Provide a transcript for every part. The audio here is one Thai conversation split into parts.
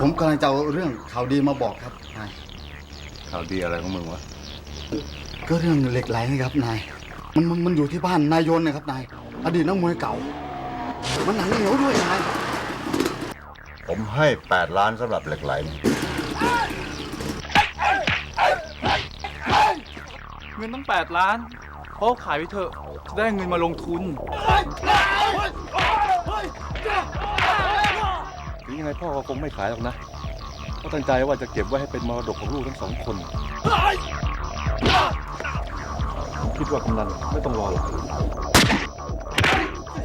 ผมกำลังจะเอาเรื่องข่าวดีมาบอกครับนายข่าวดีอะไรของมึงวะ ก็เรื่องเหล็กไหลนะครับนาย มันมันมันอยู่ที่บ้านนายยนต์นะครับนาย อดีตนักมวยเก่า มันหนังเหนียวด้วยนาย ผมให้ 8 ล้านสำหรับเหล็กไหลนี่เงินตั้ง8ล้าน เพราะขายไปเถอะจะได้เงินมาลงทุนถึงยังไงพ่อก็คงไม่ขายหรอกนะเพราะตั้งใจว่าจะเก็บไว้ให้เป็นมรดกของลูกทั้งสองคนผมคิดว่ากำนันไม่ต้องรอหรอก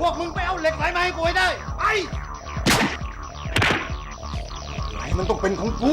พวกมึงไปเอาเหล็กไหลมาให้กูให้ได้ ไอ้ไหลมันต้องเป็นของกู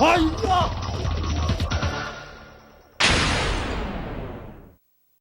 哎呀。